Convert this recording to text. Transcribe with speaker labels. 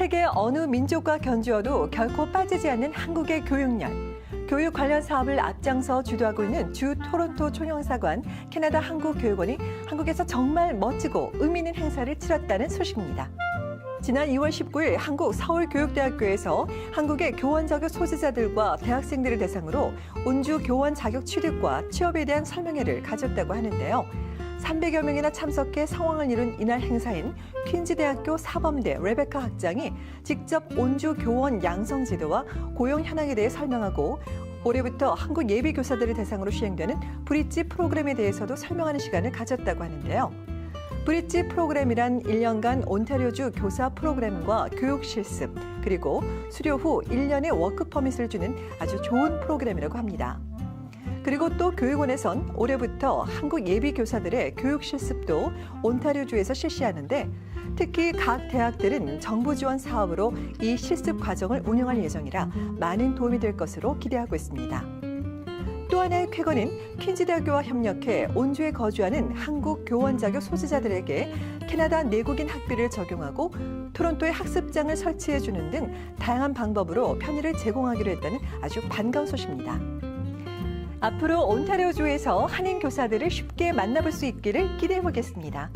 Speaker 1: 세계 어느 민족과 견주어도 결코 빠지지 않는 한국의 교육열. 교육 관련 사업을 앞장서 주도하고 있는 주 토론토 총영사관 캐나다 한국교육원이 한국에서 정말 멋지고 의미 있는 행사를 치렀다는 소식입니다. 지난 2월 19일 한국 서울교육대학교에서 한국의 교원 자격 소지자들과 대학생들을 대상으로 온주 교원 자격 취득과 취업에 대한 설명회를 가졌다고 하는데요. 300여 명이나 참석해 상황을 이룬 이날 행사인 퀸즈대학교 사범대 레베카 학장이 직접 온주 교원 양성 제도와 고용 현황에 대해 설명하고 올해부터 한국 예비 교사들을 대상으로 시행되는 브릿지 프로그램에 대해서도 설명하는 시간을 가졌다고 하는데요. 브릿지 프로그램이란 1년간 온타리오주 교사 프로그램과 교육 실습, 그리고 수료 후 1년의 워크 퍼밋을 주는 아주 좋은 프로그램이라고 합니다. 그리고 또 교육원에선 올해부터 한국 예비 교사들의 교육 실습도 온타리오주에서 실시하는데 특히 각 대학들은 정부 지원 사업으로 이 실습 과정을 운영할 예정이라 많은 도움이 될 것으로 기대하고 있습니다. 또 하나의 쾌거는 퀸즈대학교와 협력해 온주에 거주하는 한국 교원 자격 소지자들에게 캐나다 내국인 학비를 적용하고 토론토에 학습장을 설치해 주는 등 다양한 방법으로 편의를 제공하기로 했다는 아주 반가운 소식입니다. 앞으로 온타리오주에서 한인 교사들을 쉽게 만나볼 수 있기를 기대해 보겠습니다.